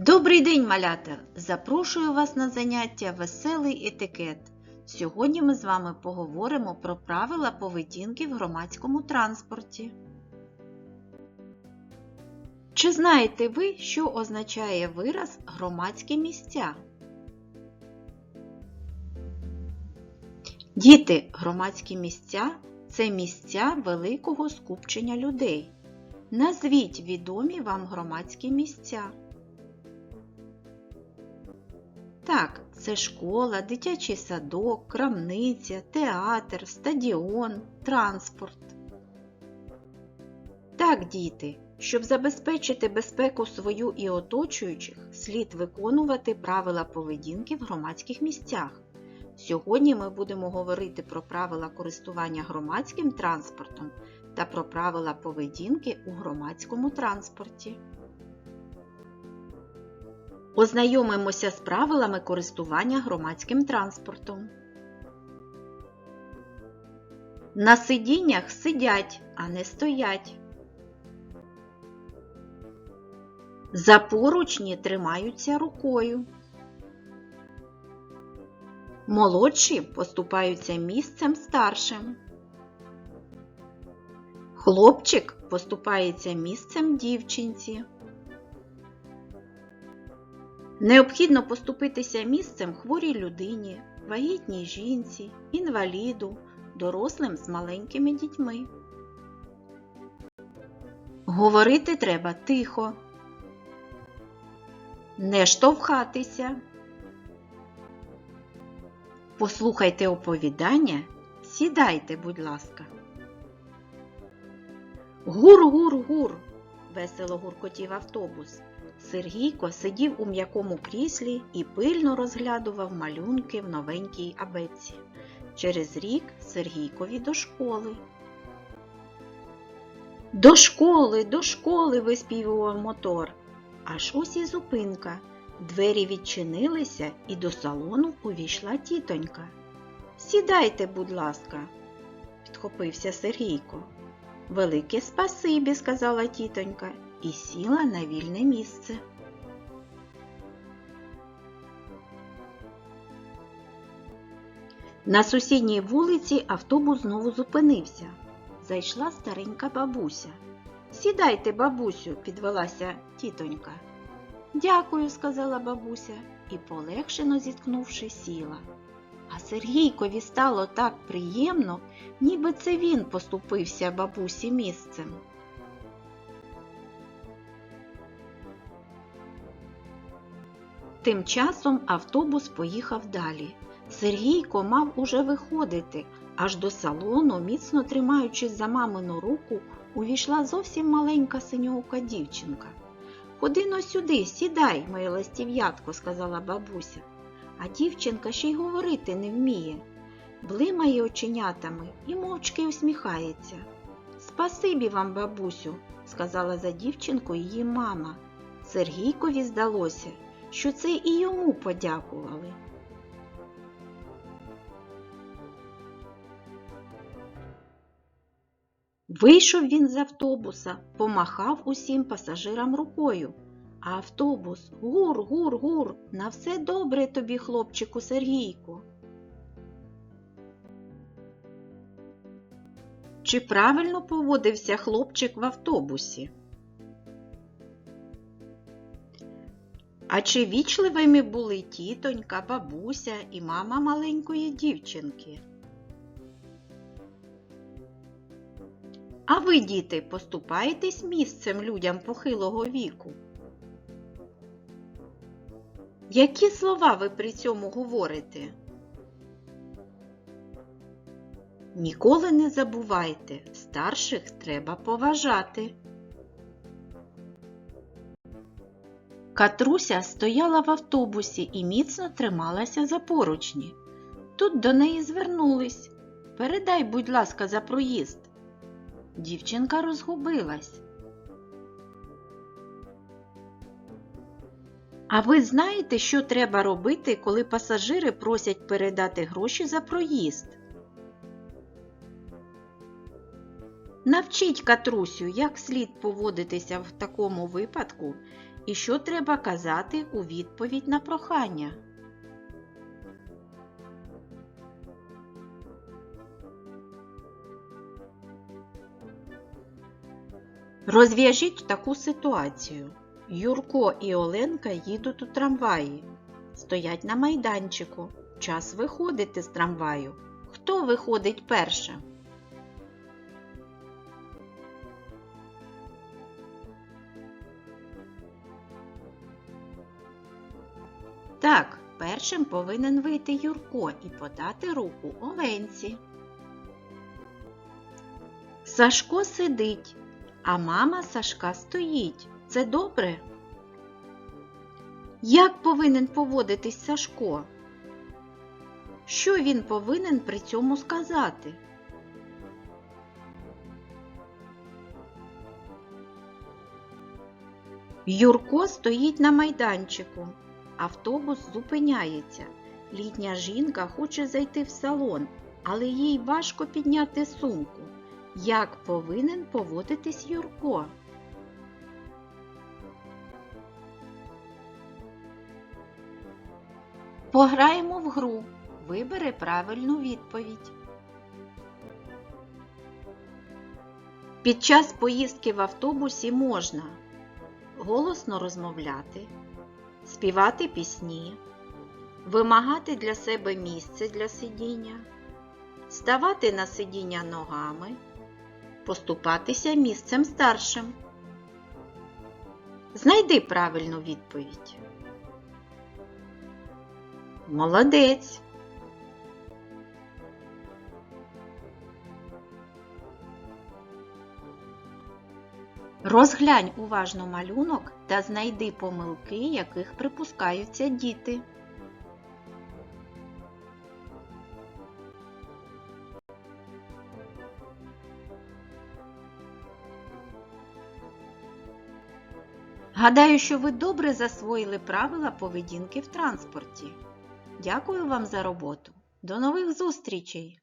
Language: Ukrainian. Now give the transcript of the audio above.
Добрий день, малята! Запрошую вас на заняття Веселий етикет. Сьогодні ми з вами поговоримо про правила поведінки в громадському транспорті. Чи знаєте ви, що означає вираз громадські місця? Діти, громадські місця це місця великого скупчення людей. Назвіть відомі вам громадські місця. Так, це школа, дитячий садок, крамниця, театр, стадіон, транспорт. Так, діти, щоб забезпечити безпеку свою і оточуючих, слід виконувати правила поведінки в громадських місцях. Сьогодні ми будемо говорити про правила користування громадським транспортом та про правила поведінки у громадському транспорті. Ознайомимося з правилами користування громадським транспортом. На сидіннях сидять, а не стоять. За поручні тримаються рукою. Молодші поступаються місцем старшим. Хлопчик поступається місцем дівчинці. Необхідно поступитися місцем хворій людині, вагітній жінці, інваліду, дорослим з маленькими дітьми. Говорити треба тихо. Не штовхатися. Послухайте оповідання, сідайте, будь ласка. Гур-гур-гур! весело гуркотів автобус. Сергійко сидів у м'якому кріслі і пильно розглядував малюнки в новенькій абетці. Через рік Сергійкові до школи. До школи, до школи виспівував мотор. Аж ось і зупинка. Двері відчинилися, і до салону увійшла тітонька. Сідайте, будь ласка, підхопився Сергійко. Велике спасибі, сказала тітонька і сіла на вільне місце. На сусідній вулиці автобус знову зупинився. Зайшла старенька бабуся. Сідайте, бабусю, підвелася тітонька. Дякую, сказала бабуся і, полегшено зіткнувши, сіла. А Сергійкові стало так приємно, ніби це він поступився бабусі місцем. Тим часом автобус поїхав далі. Сергійко мав уже виходити, аж до салону, міцно тримаючись за мамину руку, увійшла зовсім маленька синьоока дівчинка. Ходи но сюди, сідай, моє ластів'ятко, сказала бабуся. А дівчинка ще й говорити не вміє. Блимає оченятами і мовчки усміхається. Спасибі вам, бабусю, сказала за дівчинку її мама. Сергійкові здалося, що це і йому подякували. Вийшов він з автобуса, помахав усім пасажирам рукою. А автобус гур, гур, гур, на все добре тобі, хлопчику Сергійку. Чи правильно поводився хлопчик в автобусі? А чи вічливими були тітонька, бабуся і мама маленької дівчинки? А ви, діти, поступаєтесь місцем людям похилого віку? Які слова ви при цьому говорите? Ніколи не забувайте, старших треба поважати. Катруся стояла в автобусі і міцно трималася за поручні. Тут до неї звернулись. Передай, будь ласка, за проїзд. Дівчинка розгубилась. А ви знаєте, що треба робити, коли пасажири просять передати гроші за проїзд? Навчіть Катрусю, як слід поводитися в такому випадку І що треба казати у відповідь на прохання? Розв'яжіть таку ситуацію. Юрко і Оленка їдуть у трамваї. Стоять на майданчику. Час виходити з трамваю. Хто виходить першим? Так, першим повинен вийти Юрко і подати руку Оленці. Сашко сидить, а мама Сашка стоїть. Це добре? Як повинен поводитись Сашко? Що він повинен при цьому сказати? Юрко стоїть на майданчику. Автобус зупиняється. Літня жінка хоче зайти в салон, але їй важко підняти сумку. Як повинен поводитись Юрко? Пограємо в гру. Вибери правильну відповідь. Під час поїздки в автобусі можна голосно розмовляти, співати пісні, вимагати для себе місце для сидіння, ставати на сидіння ногами, поступатися місцем старшим. Знайди правильну відповідь. Молодець. Розглянь уважно малюнок та знайди помилки, яких припускаються діти. Гадаю, що ви добре засвоїли правила поведінки в транспорті. Дякую вам за роботу. До нових зустрічей!